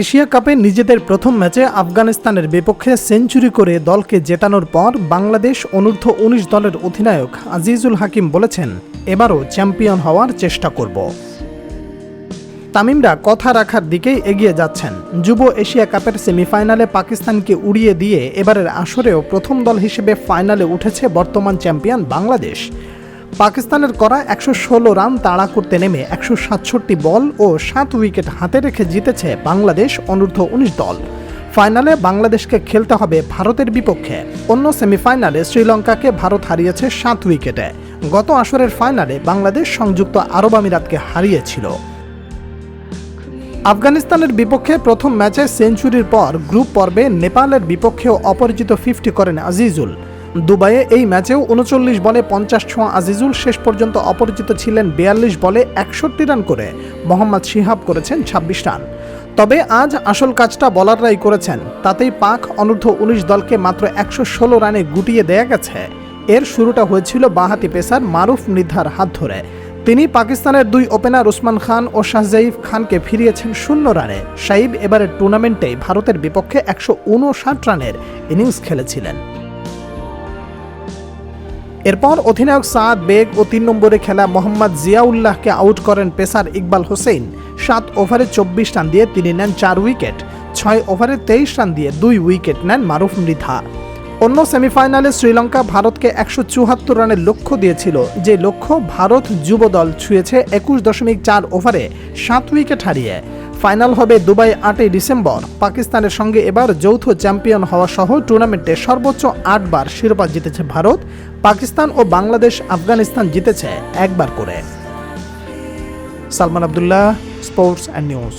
Asia কাপে নিজেদের প্রথম ম্যাচে আফগানিস্তানের বিপক্ষে সেঞ্চুরি করে দলকে জেতানোর পর বাংলাদেশ অনূর্ধ্ব উনিশ দলের অধিনায়ক আজিজুল হাকিম বলেছেন, এবারও চ্যাম্পিয়ন হওয়ার চেষ্টা করব। তামিমরা কথা রাখার দিকেই এগিয়ে যাচ্ছেন। যুব এশিয়া কাপের সেমিফাইনালে পাকিস্তানকে উড়িয়ে দিয়ে এবারের আসরেও প্রথম দল হিসেবে ফাইনালে উঠেছে বর্তমান চ্যাম্পিয়ন বাংলাদেশ। পাকিস্তানের করা একশো ষোলো রান তাড়া করতে নেমে একশো সাতষট্টি বল ও সাত উইকেট হাতে রেখে জিতেছে বাংলাদেশ অনূর্ধ্ব উনিশ দল। ফাইনালে বাংলাদেশকে খেলতে হবে ভারতের বিপক্ষে। অন্য সেমিফাইনালে শ্রীলঙ্কাকে ভারত হারিয়েছে সাত উইকেটে। গত আসরের ফাইনালে বাংলাদেশ সংযুক্ত আরব আমিরাতকে হারিয়েছিল। আফগানিস্তানের বিপক্ষে প্রথম ম্যাচে সেঞ্চুরির পর গ্রুপ পর্বে নেপালের বিপক্ষেও অপরিচিত ফিফটি করেন আজিজুল। দুবাইয়ে এই ম্যাচেও উনচল্লিশ বলে পঞ্চাশ ছোঁয়া আজিজুল শেষ পর্যন্ত অপরিচিত ছিলেন বিয়াল্লিশ বলে একষট্টি রান করে। মোহাম্মদ শিহাব করেছেন ছাব্বিশ রান। তবে আজ আসল কাজটা বলাররাই করেছেন। তাতেই পাক অনূর্ধ্ব উনিশ দলকে মাত্র একশো ষোলো রানে গুটিয়ে দেয়া গেছে। এর শুরুটা হয়েছিল বাঁহাতি পেসার মারুফ মৃধার হাত ধরে। তিনি পাকিস্তানের দুই ওপেনার উসমান খান ও শাহজাইফ খানকে ফিরিয়েছেন শূন্য রানে। সাইব এবারের টুর্নামেন্টে ভারতের বিপক্ষে একশো উনষাট রানের ইনিংস খেলেছিলেন। এরপর অধিনায়ক সাদ বেগ ও তিন নম্বরে খেলা মোহাম্মদ জিয়াউল্লাহকে আউট করেন পেসার ইকবাল হোসেন। সাত ওভারে চব্বিশ রান দিয়ে তিনি নেন চার উইকেট, ছয় ওভারে তেইশ রান দিয়ে দুই উইকেট নেন মারুফ মৃধা। অন্য সেমিফাইনালে শ্রীলঙ্কা ভারতকে একশো চুয়াত্তর রানের লক্ষ্য দিয়েছিল, যে লক্ষ্য ভারত যুব দল ছুঁয়েছে একুশ দশমিক চার ওভারে সাত উইকেট হারিয়ে। ফাইনাল হবে দুবাই আটই ডিসেম্বর। পাকিস্তানের সঙ্গে এবার যৌথ চ্যাম্পিয়ন হওয়া সহ টুর্নামেন্টে সর্বোচ্চ আটবার শিরোপা জিতেছে ভারত, পাকিস্তান ও বাংলাদেশ আফগানিস্তান জিতেছে একবার করে। Salman Abdullah, sports and news.